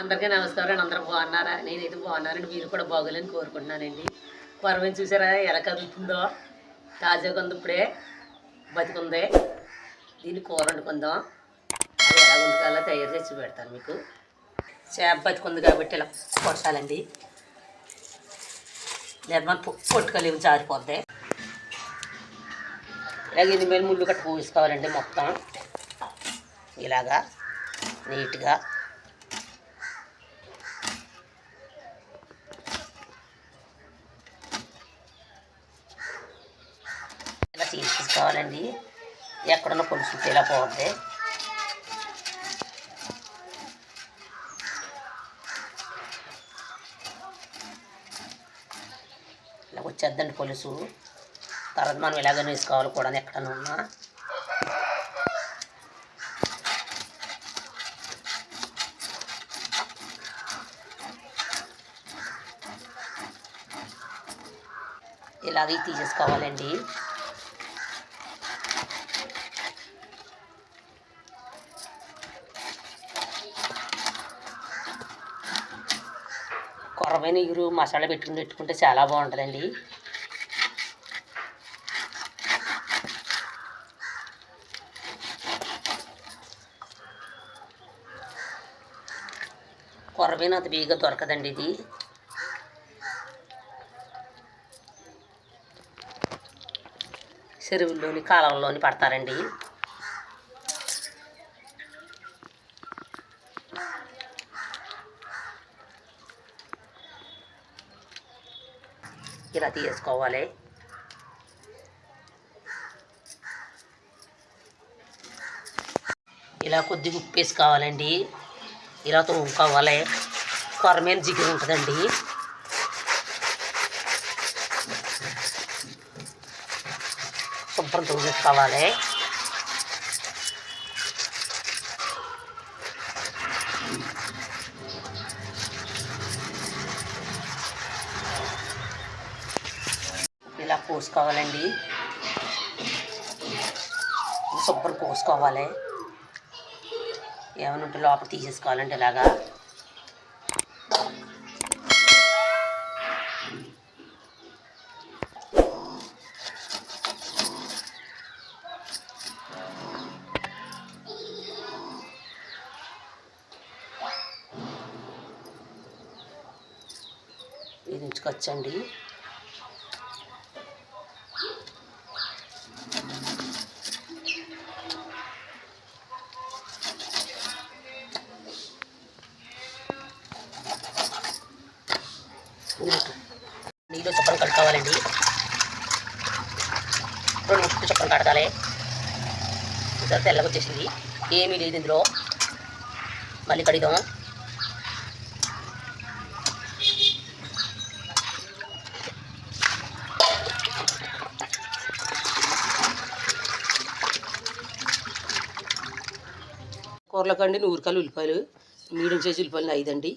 అందరికీ నమస్కారం అందరూ బాగున్నారా? నేనైతే బాగున్నానండి మీరు కూడా బాగోలేని కోరుకుంటున్నానండి. పర్వం చూసారా ఎలా కదులుతుందో? తాజాగా ఉంది ఇప్పుడే. బతికుంది. దీన్ని కూర వండుకుందాం. అది ఎలా వండుకోవాలో తయారు చేసి పెడతాను మీకు. చేప బతికుంది కాబట్టి ఇలా కొట్టాలండి. లేదా మనం పొట్టుకోలేము జారిపోద్ది ఇలాగ ఎన్ని మీద ముళ్ళు కట్ట పూసుకోవాలండి మొత్తం. ఇలాగా నీట్గా. ఇలా తీసుకోవాలండి ఎక్కడున్న పులుసు ఇలా ఇలా వచ్చేద్దండి పులుసు. తర్వాత మనం ఇలాగ వేసుకోవాలి కూడా ఎక్కడన్నా ఉన్నా. ఇలాగే తీసేసుకోవాలండి. కొరమైన ఇగురు మసాలా పెట్టుకుని పెట్టుకుంటే చాలా బాగుంటుందండి. కొరమైన అంత బీగా దొరకదండి ఇది. చెరువుల్లోని కాలంలోని పడతారండి. ఇలా తీసుకోవాలి. ఇలా కొద్దిగా ఉప్పు వేసుకోవాలండి. ఇలా తోముకోవాలి. కొరమైన జిగురు ఉంటుందండి. శుభ్రం తోముకోవాలి పోసుకోవాలండి. శుభ్రం పోసుకోవాలి. ఏమైనా ఉంటే లోపల తీసేసుకోవాలంటే ఇలాగా. ఇది ఉంచుకొచ్చండి అంతా తెల్లగా వచ్చేసింది ఏమీ లేదు ఇందులో. మళ్ళీ కడిగాం. కూరలకండి నూరుకాయలు ఉల్లిపాయలు మీడియం సైజు ఉల్లిపాయలు ఐదండి.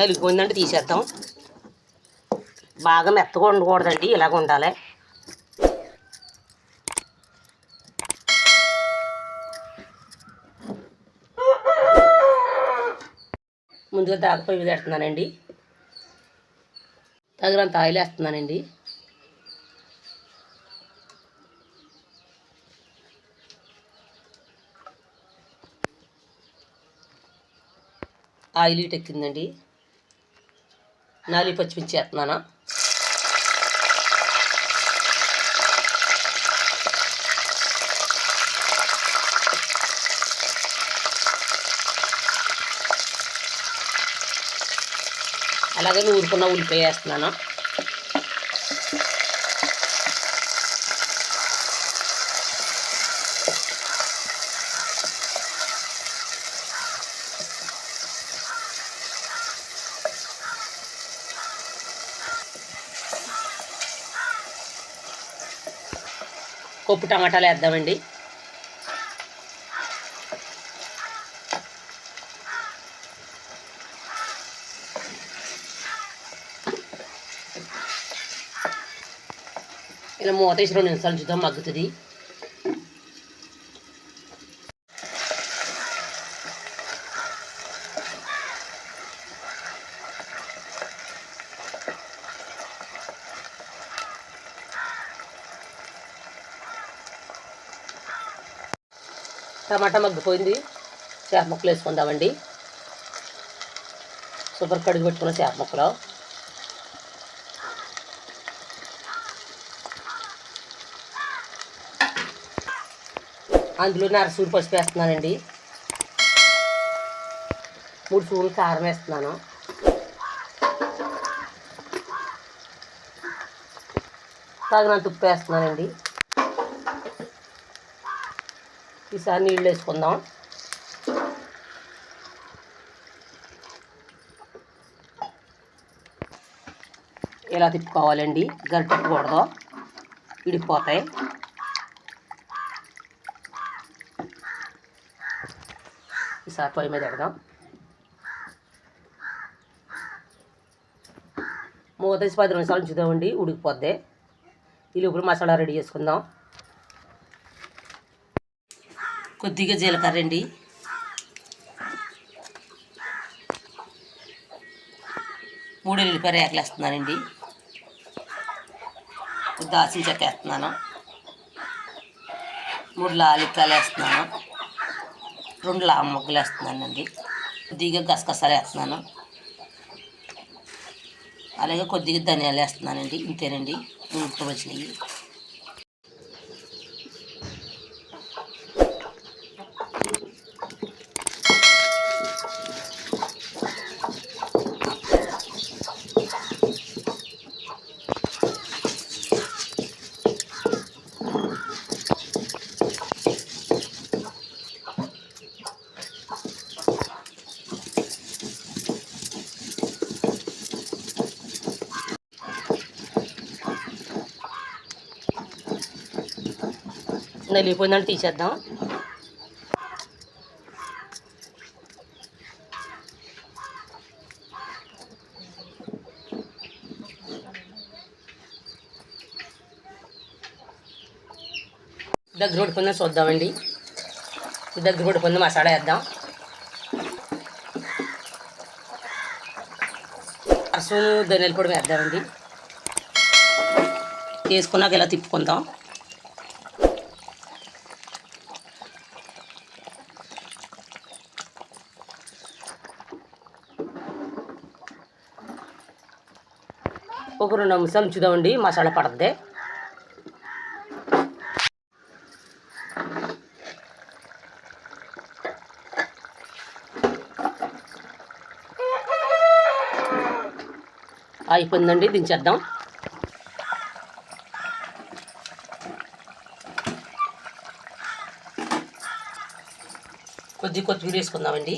నలిగిపోయిందంటే తీసేద్దాం. బాగా మెత్తగా ఉండకూడదండి ఇలాగ ఉండాలి. ముందుగా దాకపోయి పెడుతున్నానండి తగినంత ఆయిల్ వేస్తున్నానండి. ఆయిల్ ఇటు ఎక్కిందండి. నాలుగు పచ్చిమిర్చి వేస్తున్నాను? అలాగే నూరుకున్న ఉల్లిపాయ వేస్తున్నాను? పప్పు టమాటాలు వేద్దామండి. ఇలా మూత వేసి రెండు నిమిషాలు చూద్దాం మగ్గుతుంది. టమాటా మగ్గిపోయింది. చేప ముక్కలు వేసుకుందామండి సూపర్ కడుగు పెట్టుకున్న చేప ముక్కలు. అందులో నరసూరు పసుపు వేస్తున్నానండి. మూడు స్పూన్లు కారం వేస్తున్నాను. తగినంత ఉప్పు వేస్తున్నానండి. ఈసారి నీళ్ళు వేసుకుందాం. ఇలా తిప్పుకోవాలండి? గరిటెట్టకూడదు ఇడిపోతాయి ఈసారి పొయ్యి మీద పెడదాం. మూత వేసి పది నిమిషాలు ఉంచుదామండి. ఉడికిపోద్ది. ఈ లోపల మసాలా రెడీ చేసుకుందాం. కొద్దిగా జీలకర్ర అండి. మూడు ఎల్లిపాయ రేకలు వేస్తున్నానండి. దాల్చిన చెక్క వేస్తున్నాను. మూడు లాలికాయలు వేస్తున్నాను. రెండు లామ ముగ్గులు వేస్తున్నానండి. కొద్దిగా గసగసాలు వేస్తున్నాను. అలాగే కొద్దిగా ధనియాలు వేస్తున్నానండి. ఇంతేనండి. ఉప్పు వచ్చినాయి నలిగిపోయిందని తీసేద్దాం. దగ్గర ఉడిపోయిందని చూద్దామండి. దగ్గర ఉడిపోయింది మసాలా వేద్దాం. అసలు ధనియాల పొడి వేద్దామండి. వేసుకున్నాక ఇలా తిప్పుకుందాం. ఒక రెండు నిమిషాలు ఉంచుదామండి మసాలా పడద్ది. అయిపోయిందండి దించేద్దాం. కొద్ది కొత్తిమీర వేసుకుందామండి.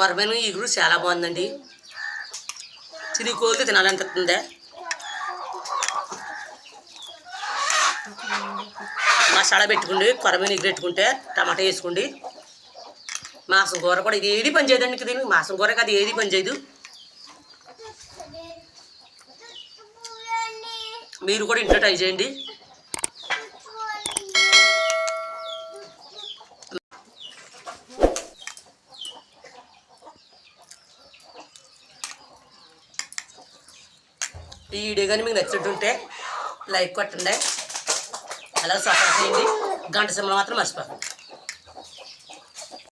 కొరమైన ఈగురు చాలా బాగుందండి. చిరి కోరితే తినాలనిపిస్తుంది మసాలా పెట్టుకోండి కొరమైన ఇగురు పెట్టుకుంటే టమాటా వేసుకోండి. మాసం కూర కూడా ఇది ఏది పని చేయదండి ఇంక దీనికి? మాసం కూర కాదు ఏది పని చేయదు. మీరు కూడా ఇంట్లో ట్రై చేయండి. ఈ వీడియో కానీ మీకు నచ్చినట్టుంటే లైక్ కొట్టండి. అలాగే సపోర్ట్ చేయండి. గంట సింహం మాత్రం మర్చిపోకండి.